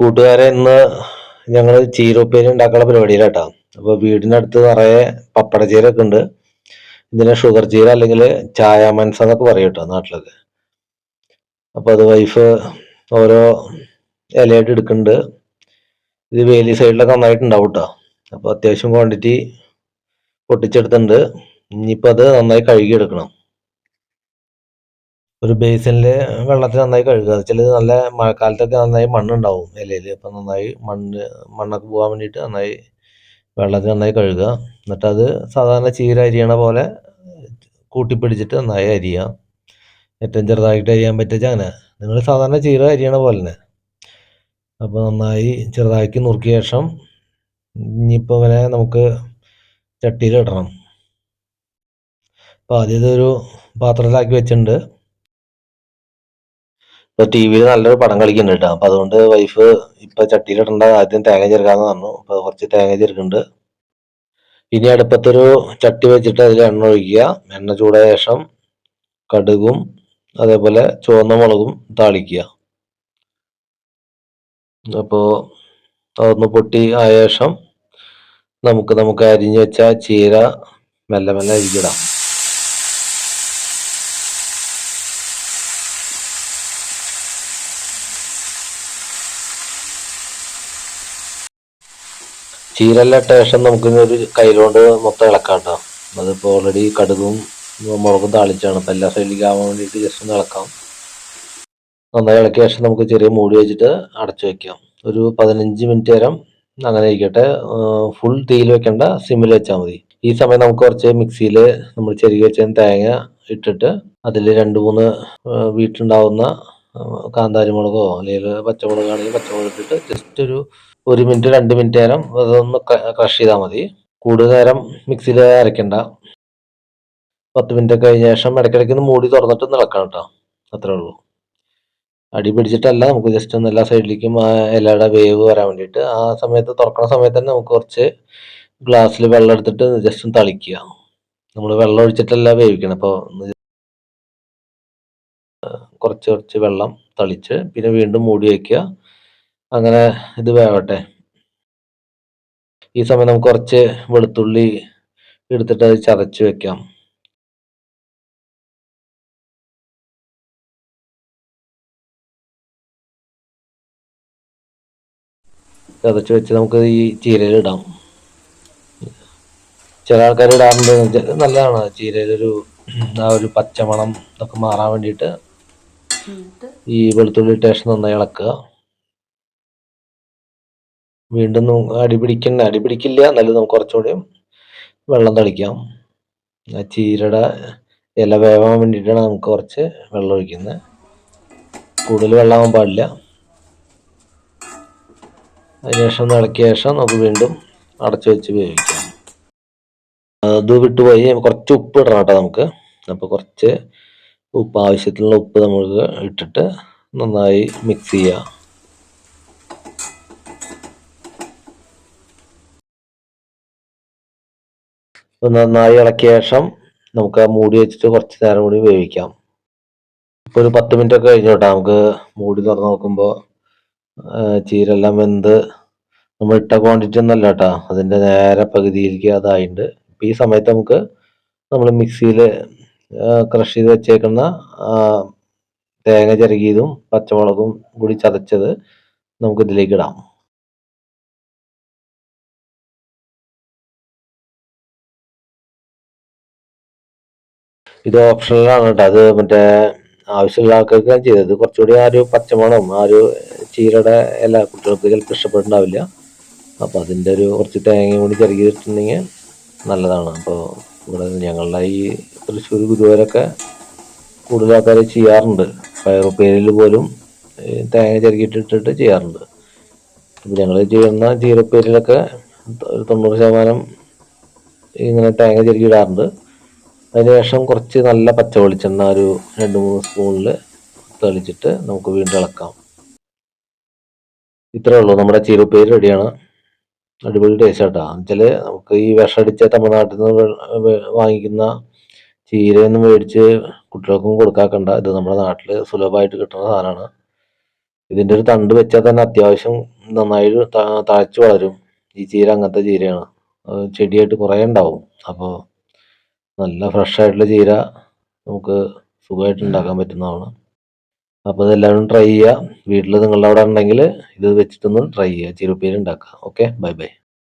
കൂട്ടുകാരെ ഇന്ന് ഞങ്ങൾ ചീരോപ്പേരി ഉണ്ടാക്കാനുള്ള പരിപാടിയിലാട്ടാ. അപ്പോൾ വീടിനടുത്ത് നിറയെ പപ്പട ചീരൊക്കെ ഉണ്ട്. ഇതിനെ ഷുഗർ ചീര അല്ലെങ്കിൽ ചായ മനസ്സ് എന്നൊക്കെ പറയും കേട്ടോ നാട്ടിലൊക്കെ. അപ്പോൾ അത് വൈഫ് ഓരോ ഇലയായിട്ട് എടുക്കുന്നുണ്ട്. ഇത് വേലി സൈഡിലൊക്കെ നന്നായിട്ട് ഉണ്ടാവും കേട്ടോ. അപ്പോൾ അത്യാവശ്യം ക്വാണ്ടിറ്റി പൊട്ടിച്ചെടുത്തിട്ടുണ്ട്. ഇനിയിപ്പോൾ അത് നന്നായി കഴുകി എടുക്കണം ഒരു ബേസിനിൽ വെള്ളത്തിൽ നന്നായി കഴുകുക ചിലത് നല്ല മഴക്കാലത്തൊക്കെ നന്നായി മണ്ണുണ്ടാവും ഇലയിൽ അപ്പം നന്നായി മണ്ണ് മണ്ണൊക്കെ പോകാൻ വേണ്ടിയിട്ട് നന്നായി വെള്ളത്തിൽ നന്നായി കഴുകുക എന്നിട്ട് അത് സാധാരണ ചീര അരിയണ പോലെ കൂട്ടിപ്പിടിച്ചിട്ട് നന്നായി അരിയുക ഏറ്റവും ചെറുതായിട്ട് അരിയാൻ പറ്റുക അങ്ങനെ നിങ്ങൾ സാധാരണ ചീര അരിയണ പോലെ തന്നെ അപ്പോൾ നന്നായി ചെറുതാക്കി നുറുക്കിയ ശേഷം ഇനിയിപ്പോൾ ഇങ്ങനെ നമുക്ക് ചട്ടിയിൽ ഇടണം അപ്പോൾ ആദ്യം ഇതൊരു പാത്രത്തിലാക്കി വെച്ചിട്ടുണ്ട്. ഇപ്പൊ ടി വിയിൽ നല്ലൊരു പടം കളിക്കുന്നുണ്ട് അപ്പൊ അതുകൊണ്ട് വൈഫ് ഇപ്പൊ ചട്ടിയിലിടണ്ട ആദ്യം തേങ്ങ ചെറുക്കാന്ന് പറഞ്ഞു. അപ്പൊ കുറച്ച് തേങ്ങ ചെറുക്കുന്നുണ്ട്. ഇനി അടുപ്പത്തൊരു ചട്ടി വെച്ചിട്ട് അതിൽ എണ്ണ ഒഴിക്കുക. എണ്ണ ചൂടായ ശേഷം കടുകും അതേപോലെ ചുവന്ന മുളകും താളിക്കുക. അപ്പോൾ അതൊന്ന് പൊട്ടി ആയ ശേഷം നമുക്ക് നമുക്ക് അരിഞ്ഞു വെച്ച ചീര മെല്ലെ മെല്ലെ അരിക്കിടാം ചീരെല്ലാം ശേഷം നമുക്ക് ഒരു കയ്യിലോണ്ട് മൊത്തം ഇളക്കാം കേട്ടോ അതിപ്പോൾ ഓൾറെഡി കടുകും മുളകും താളിച്ചാണ്. അപ്പം എല്ലാ സൈഡിലേക്ക് ആവാൻ വേണ്ടിയിട്ട് ജസ്റ്റ് ഒന്ന് ഇളക്കാം. നന്നായി ഇളക്കിയ ശേഷം നമുക്ക് ചെറിയ മൂടി വെച്ചിട്ട് അടച്ചു വെക്കാം. ഒരു പതിനഞ്ച് മിനിറ്റ് നേരം അങ്ങനെ ഇരിക്കട്ടെ. ഫുൾ തീയിൽ വെക്കേണ്ട സിമ്മിൽ വെച്ചാൽ മതി. ഈ സമയം നമുക്ക് കുറച്ച് മിക്സിയിൽ നമ്മൾ ചെറിയ വെച്ച തേങ്ങ ഇട്ടിട്ട് അതിൽ രണ്ട് മൂന്ന് വീട്ടിലുണ്ടാവുന്ന കാന്താരി മുളകോ അല്ലെങ്കിൽ പച്ചമുളകാണെങ്കിൽ പച്ചമുളക് ഇട്ടിട്ട് ജസ്റ്റ് ഒരു ഒരു മിനിറ്റ് രണ്ട് മിനിറ്റ് നേരം അതൊന്ന് ക്രഷ് ചെയ്താൽ മതി. കൂടുതൽ നേരം മിക്സിയിൽ അരയ്ക്കണ്ട പത്ത് മിനിറ്റ് കഴിഞ്ഞ ശേഷം ഇടയ്ക്കിടയ്ക്ക് ഒന്ന് മൂടി തുറന്നിട്ട് നിളക്കണം കേട്ടോ അത്രേ ഉള്ളൂ. അടി പിടിച്ചിട്ടല്ല നമുക്ക് ജസ്റ്റ് ഒന്ന് എല്ലാ സൈഡിലേക്കും ഇലയുടെ വേവ് വരാൻ വേണ്ടിയിട്ട്. ആ സമയത്ത് തുറക്കുന്ന സമയത്ത് തന്നെ നമുക്ക് കുറച്ച് ഗ്ലാസ്സിൽ വെള്ളം എടുത്തിട്ട് ജസ്റ്റ് ഒന്ന് തളിക്കുക. നമ്മൾ വെള്ളം ഒഴിച്ചിട്ടല്ല വേവിക്കണം. അപ്പോൾ കുറച്ച് കുറച്ച് വെള്ളം തളിച്ച് പിന്നെ വീണ്ടും മൂടി വയ്ക്കുക അങ്ങനെ ഇത് വേവട്ടെ. ഈ സമയം നമുക്ക് കുറച്ച് വെളുത്തുള്ളി എടുത്തിട്ട് അത് ചതച്ച് വെക്കാം. ചതച്ച് വെച്ച് നമുക്ക് ഈ ചീരയിൽ ഇടാം. ചില ആൾക്കാർ ഇടാറുണ്ട്. നല്ലതാണ്. ചീരയിലൊരു ആ ഒരു പച്ചമണം ഒക്കെ മാറാൻ വേണ്ടിയിട്ട് ഈ വെളുത്തുള്ളി ടേസ്റ്റ് നന്നായി ഇളക്കുക. വീണ്ടും അടി പിടിക്കുന്ന അടി പിടിക്കില്ല. എന്നാലും നമുക്ക് കുറച്ചുകൂടി വെള്ളം തളിക്കാം. ആ ചീരയുടെ ഇല വേവാൻ വേണ്ടിയിട്ടാണ് നമുക്ക് കുറച്ച് വെള്ളം ഒഴിക്കുന്നത്. കൂടുതൽ വെള്ളമാകാൻ പാടില്ല. അതിനുശേഷം ഒന്ന് ഇളക്കിയ ശേഷം നമുക്ക് വീണ്ടും അടച്ചു വെച്ച് വേവിക്കാം. അത് വിട്ടുപോയി. കുറച്ച് ഉപ്പ് ഇടണം കേട്ടോ നമുക്ക്. അപ്പോൾ കുറച്ച് ഉപ്പ് ആവശ്യത്തിനുള്ള ഉപ്പ് നമുക്ക് ഇട്ടിട്ട് നന്നായി മിക്സ് ചെയ്യുക നന്നായി ഇളക്കിയ ശേഷം നമുക്ക് മൂടി വെച്ചിട്ട് കുറച്ച് നേരം കൂടി വേവിക്കാം. ഇപ്പോൾ ഒരു പത്ത് മിനിറ്റ് ഒക്കെ കഴിഞ്ഞോട്ടെ നമുക്ക് മൂടി തുറന്ന് നോക്കുമ്പോൾ ചീരെല്ലാം വെന്ത് നമ്മൾ ഇട്ട ക്വാണ്ടിറ്റി ഒന്നല്ല കേട്ടോ. അതിന്റെ നേരെ പകുതിയിലേക്ക് അതായിട്ടുണ്ട് ഇപ്പം ഈ സമയത്ത് നമുക്ക് നമ്മൾ മിക്സിയിൽ ക്രഷ് ചെയ്ത് വെച്ചേക്കുന്ന തേങ്ങ ചിരകിയതും പച്ചമുളകും കൂടി ചതച്ചത് നമുക്ക് ഇതിലേക്ക് ഇടാം. ഇത് ഓപ്ഷണലാണ് കേട്ടോ. അത് മറ്റേ ആവശ്യമുള്ള ആൾക്കാർക്ക് ചെയ്തത്. കുറച്ചുകൂടി ആ ഒരു പച്ചമണം ആ ഒരു ചീരയുടെ എല്ലാ കുട്ടികൾക്ക് ചിലപ്പോൾ ഇഷ്ടപ്പെട്ടുണ്ടാവില്ല അപ്പോൾ അതിന്റെ ഒരു കുറച്ച് തേങ്ങയും കൂടി ചെറുകിയിട്ടുണ്ടെങ്കിൽ നല്ലതാണ്. അപ്പോൾ ഇവിടെ ഞങ്ങളുടെ ഈ തൃശ്ശൂർ ഗുരുവരൊക്കെ കൂടുതൽ ആൾക്കാർ ചെയ്യാറുണ്ട്. പയറുപ്പേരിൽ പോലും തേങ്ങ ചെറുകിയിട്ടിട്ട് ചെയ്യാറുണ്ട്. ഞങ്ങൾ ചെയ്യുന്ന ചീരപ്പേരിലൊക്കെ ഒരു തൊണ്ണൂറ് ശതമാനം ഇങ്ങനെ തേങ്ങ ചെറുകിയിടാറുണ്ട് അതിനുശേഷം കുറച്ച് നല്ല പച്ച വെളിച്ചെണ്ണ ഒരു രണ്ട് മൂന്ന് സ്പൂണിൽ തെളിച്ചിട്ട് നമുക്ക് വീണ്ടും ഇളക്കാം. ഇത്രേ ഉള്ളൂ. നമ്മുടെ ചീരപ്പേര് റെഡിയാണ്. അടിപൊളി ടേസ്റ്റ് എന്നുവെച്ചാൽ നമുക്ക് ഈ വിഷമടിച്ച തമിഴ്നാട്ടിൽ നിന്ന് വാങ്ങിക്കുന്ന ചീരയൊന്നും മേടിച്ച് കുട്ടികൾക്കും കൊടുക്കാക്കണ്ട. ഇത് നമ്മുടെ നാട്ടിൽ സുലഭമായിട്ട് കിട്ടുന്ന സാധനമാണ് ഇതിന്റെ ഒരു തണ്ട് വെച്ചാൽ തന്നെ അത്യാവശ്യം നന്നായി തഴച്ചു വളരും. ഈ ചീര അങ്ങനത്തെ ചീരയാണ്. ചെടിയായിട്ട് കുറേ ഉണ്ടാവും. അപ്പോൾ നല്ല ഫ്രഷ് ആയിട്ടുള്ള ചീര നമുക്ക് സുഖമായിട്ട് ഉണ്ടാക്കാൻ പറ്റുന്നതാണ്. അപ്പോൾ ഇതെല്ലാവരും ട്രൈ ചെയ്യുക. വീട്ടിൽ നിങ്ങളുടെ അവിടെ ഉണ്ടെങ്കിൽ ഇത് വെച്ചിട്ടൊന്ന് ട്രൈ ചെയ്യുക. ചീരപ്പേര് ഉണ്ടാക്കുക. Okay bye bye